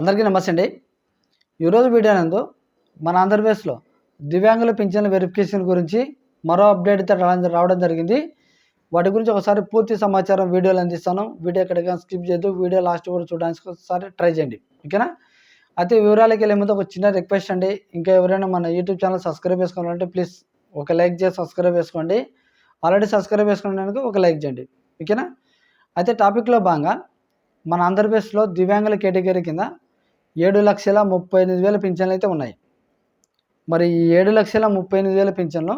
అందరికీ నమస్తే అండి. ఈరోజు వీడియో నందు మన ఆంధ్రప్రదేశ్లో దివ్యాంగుల పింఛన్ల వెరిఫికేషన్ గురించి మరో అప్డేట్ రావడం జరిగింది. వాటి గురించి ఒకసారి పూర్తి సమాచారం వీడియోలు అందిస్తాను. వీడియో ఎక్కడికైనా స్కిప్ చేయొద్దు. వీడియో లాస్ట్ వరకు చూడడానికి ఒకసారి ట్రై చేయండి. ఓకేనా అయితే వివరాలకి వెళ్ళే ముందు ఒక చిన్న రిక్వెస్ట్ అండి. ఇంకా ఎవరైనా మన యూట్యూబ్ ఛానల్ సబ్స్క్రైబ్ చేసుకోవాలంటే ప్లీజ్ ఒక లైక్ చేసి సబ్స్క్రైబ్ చేసుకోండి. ఆల్రెడీ సబ్స్క్రైబ్ చేసుకున్నానికి ఒక లైక్ చేయండి. ఓకేనా అయితే టాపిక్లో భాగంగా మన ఆంధ్రప్రదేశ్లో దివ్యాంగుల కేటగిరీ కింద ఏడు లక్షల ముప్పై ఎనిమిది వేల పింఛన్లు అయితే ఉన్నాయి. మరి ఈ ఏడు లక్షల ముప్పై ఎనిమిది వేల పింఛన్లు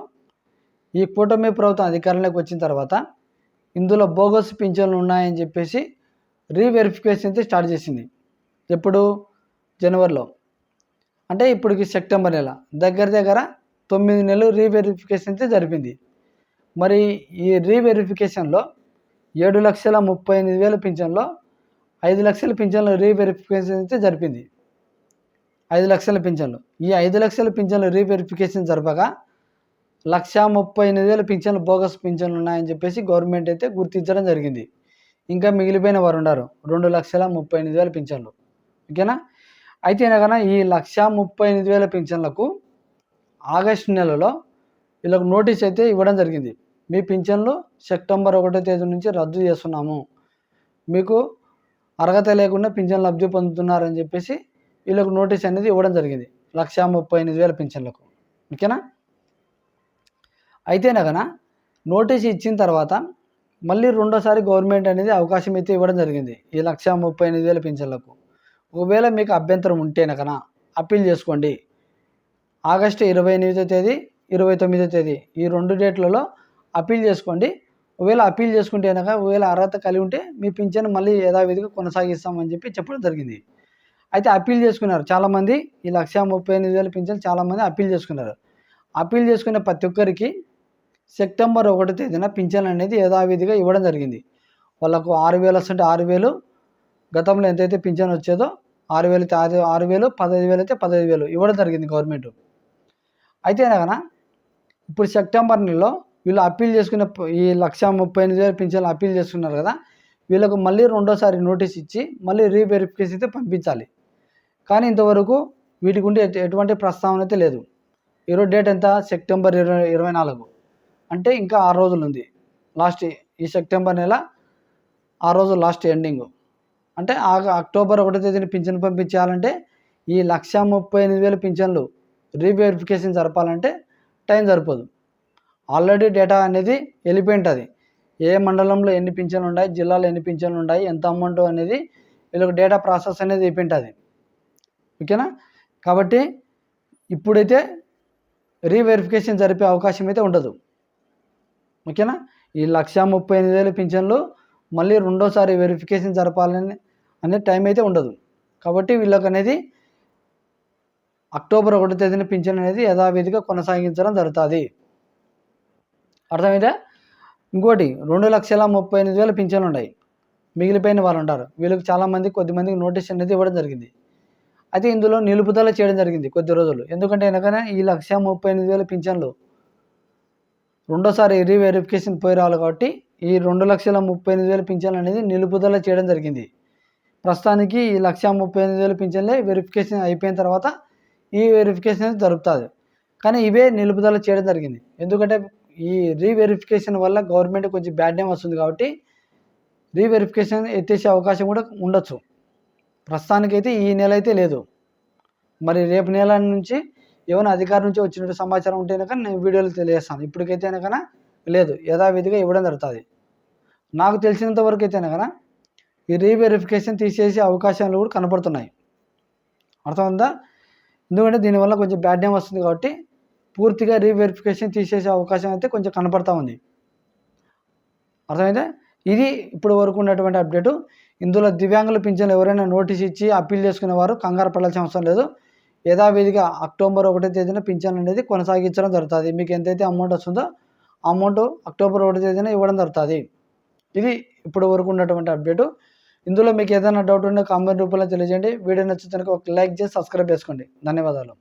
ఈ కూటమి ప్రభుత్వం అధికారంలోకి వచ్చిన తర్వాత ఇందులో బోగస్ పింఛన్లు ఉన్నాయని చెప్పేసి రీవెరిఫికేషన్ అయితే స్టార్ట్ చేసింది. ఎప్పుడు? జనవరిలో. అంటే ఇప్పటికి సెప్టెంబర్ నెల. దగ్గర దగ్గర తొమ్మిది నెలలు రీవెరిఫికేషన్ అయితే జరిపింది. మరి ఈ రీవెరిఫికేషన్లో ఏడు లక్షల ముప్పై ఎనిమిది వేల పింఛన్లో ఐదు లక్షల పింఛన్లు రీవెరిఫికేషన్ అయితే జరిపింది. ఐదు లక్షల పింఛన్లు. ఈ ఐదు లక్షల పింఛన్లు రీవెరిఫికేషన్ జరపగా లక్ష ముప్పై ఎనిమిది వేల పింఛన్లు బోగస్ పింఛన్లు ఉన్నాయని చెప్పేసి గవర్నమెంట్ అయితే గుర్తించడం జరిగింది. ఇంకా మిగిలిపోయిన వారు ఉన్నారు. రెండు లక్షల ముప్పై ఎనిమిది వేల పింఛన్లు. ఓకేనా? అయితే కనుక ఈ లక్ష ముప్పై ఎనిమిది వేల పింఛన్లకు ఆగస్టు నెలలో వీళ్ళకు నోటీస్ అయితే ఇవ్వడం జరిగింది. మీ పింఛన్లు సెప్టెంబర్ ఒకటో తేదీ నుంచి రద్దు చేస్తున్నాము. మీకు అర్హత లేకుండా పింఛన్ లబ్ధి పొందుతున్నారని చెప్పేసి వీళ్ళకు నోటీస్ అనేది ఇవ్వడం జరిగింది. లక్ష ముప్పై ఎనిమిది వేల పింఛన్లకు. ఓకేనా? అయితే నగన నోటీస్ ఇచ్చిన తర్వాత మళ్ళీ రెండోసారి గవర్నమెంట్ అనేది అవకాశం అయితే ఇవ్వడం జరిగింది ఈ లక్ష ముప్పై ఎనిమిది వేల పింఛన్లకు. ఒకవేళ మీకు అభ్యంతరం ఉంటే నగన అప్పీల్ చేసుకోండి. ఆగస్టు ఇరవై ఎనిమిదో తేదీ ఇరవై తొమ్మిదో తేదీ ఈ రెండు డేట్లలో అప్పీల్ చేసుకోండి. ఒకవేళ అప్పీల్ చేసుకుంటే కనుక ఒకవేళ అర్హత కలిగి ఉంటే మీ పింఛన్ మళ్ళీ యథావిధిగా కొనసాగిస్తామని చెప్పి చెప్పడం జరిగింది. అయితే అప్పీల్ చేసుకున్నారు. చాలామంది ఈ లక్ష ముప్పై ఎనిమిది వేల పింఛన్ చాలామంది అప్పీల్ చేసుకున్నారు. అప్పీల్ చేసుకునే ప్రతి ఒక్కరికి సెప్టెంబర్ ఒకటో తేదీన పింఛన్ అనేది యథావిధిగా ఇవ్వడం జరిగింది. వాళ్ళకు ఆరు వేలు వస్తుంటే ఆరు వేలు గతంలో ఎంతైతే పింఛన్ వచ్చేదో ఆరు వేలు అయితే ఆరు ఆరు వేలు పదహైదు వేలు అయితే పదహైదు వేలు ఇవ్వడం జరిగింది గవర్నమెంట్. అయితే కనుక ఇప్పుడు సెప్టెంబర్ నెలలో వీళ్ళు అప్పీల్ చేసుకున్న ఈ లక్ష ముప్పై ఎనిమిది వేల పింఛన్లు అప్పీల్ చేసుకున్నారు కదా వీళ్ళకు మళ్ళీ రెండోసారి నోటీస్ ఇచ్చి మళ్ళీ రీవెరిఫికేషన్ అయితే పంపించాలి. కానీ ఇంతవరకు వీటికి ఉండే ఎటువంటి ప్రస్తావన అయితే లేదు. ఈరోజు డేట్ ఎంత? సెప్టెంబర్ ఇరవై ఇరవై నాలుగు. అంటే ఇంకా ఆరు రోజులు ఉంది. లాస్ట్ ఈ సెప్టెంబర్ నెల ఆ రోజు లాస్ట్ ఎండింగ్. అంటే ఆ అక్టోబర్ ఒకటో తేదీని పింఛన్ పంపించాలంటే ఈ లక్ష ముప్పై ఎనిమిది వేల పింఛన్లు రీవెరిఫికేషన్ జరపాలంటే టైం సరిపోదు. ఆల్రెడీ డేటా అనేది వెళ్ళిపోయి ఉంటుంది ఏ మండలంలో ఎన్ని పింఛన్లు ఉన్నాయి జిల్లాలో ఎన్ని పింఛన్లు ఉన్నాయి ఎంత అమౌంట్ అనేది వీళ్ళకి డేటా ప్రాసెస్ అనేది అయిపోయింటుంది. ఓకేనా? కాబట్టి ఇప్పుడైతే రీవెరిఫికేషన్ జరిపే అవకాశం అయితే ఉండదు. ఓకేనా? ఈ లక్ష ముప్పై ఎనిమిది వేల పింఛన్లు మళ్ళీ రెండోసారి వెరిఫికేషన్ జరపాలని అనే టైం అయితే ఉండదు. కాబట్టి వీళ్ళకి అనేది అక్టోబర్ ఒకటో తేదీన పింఛన్ అనేది యథావిధిగా కొనసాగించడం జరుగుతుంది. అర్థమైతే ఇంకోటి రెండు లక్షల ముప్పై ఎనిమిది వేల పింఛన్లు ఉన్నాయి. మిగిలిపోయిన వాళ్ళు ఉంటారు. వీళ్ళకి చాలామంది కొద్దిమందికి నోటీస్ అనేది ఇవ్వడం జరిగింది. అయితే ఇందులో నిలుపుదల చేయడం జరిగింది కొద్ది రోజులు. ఎందుకంటే వెనకనే ఈ లక్ష ముప్పై ఎనిమిది వేల పింఛన్లు రెండోసారి రీవెరిఫికేషన్ పోయి రావాలి కాబట్టి ఈ రెండు లక్షల ముప్పై ఎనిమిది వేల పింఛన్లు అనేది నిలుపుదల చేయడం జరిగింది. ప్రస్తుతానికి ఈ లక్ష ముప్పై ఎనిమిది వేల పింఛన్లే వెరిఫికేషన్ అయిపోయిన తర్వాత ఈ వెరిఫికేషన్ అనేది జరుపుతుంది కానీ ఇవే నిలుపుదల చేయడం జరిగింది. ఎందుకంటే ఈ రీవెరిఫికేషన్ వల్ల గవర్నమెంట్ కొంచెం బ్యాడ్ నేమ్ వస్తుంది కాబట్టి రీవెరిఫికేషన్ ఎత్తేసే అవకాశం కూడా ఉండొచ్చు. ప్రస్తుతానికైతే ఈ నెల అయితే లేదు. మరి రేపు నెల నుంచి ఏమైనా అధికారం నుంచి వచ్చినట్టు సమాచారం ఉంటే కనుక నేను వీడియోలు తెలియజేస్తాను. ఇప్పటికైతే కనుక లేదు. యథావిధిగా ఇవ్వడం జరుగుతుంది. నాకు తెలిసినంత వరకు అయితే కనుక ఈ రీవెరిఫికేషన్ తీసేసే అవకాశాలు కూడా కనపడుతున్నాయి. అర్థమైందా? ఎందుకంటే దీనివల్ల కొంచెం బ్యాడ్ నేమ్ వస్తుంది కాబట్టి పూర్తిగా రీవెరిఫికేషన్ తీసేసే అవకాశం అయితే కొంచెం కనపడతా ఉంది. అర్థమైతే ఇది ఇప్పుడు వరకు ఉన్నటువంటి అప్డేటు. ఇందులో దివ్యాంగుల పింఛన్లు ఎవరైనా నోటీస్ ఇచ్చి అప్పీల్ చేసుకునే వారు కంగారు పడాల్సిన అవసరం లేదు. యథావిధిగా అక్టోబర్ ఒకటో తేదీన పింఛన్ అనేది కొనసాగించడం జరుగుతుంది. మీకు ఎంతైతే అమౌంట్ వస్తుందో అమౌంట్ అక్టోబర్ ఒకటో తేదీన ఇవ్వడం జరుగుతుంది. ఇది ఇప్పుడు వరకు ఉన్నటువంటి అప్డేటు. ఇందులో మీకు ఏదైనా డౌట్ ఉంటే కామెంట్ రూపంలో తెలియజేయండి. వీడియో నచ్చితే ఒక లైక్ చేసి సబ్స్క్రైబ్ చేసుకోండి. ధన్యవాదాలు.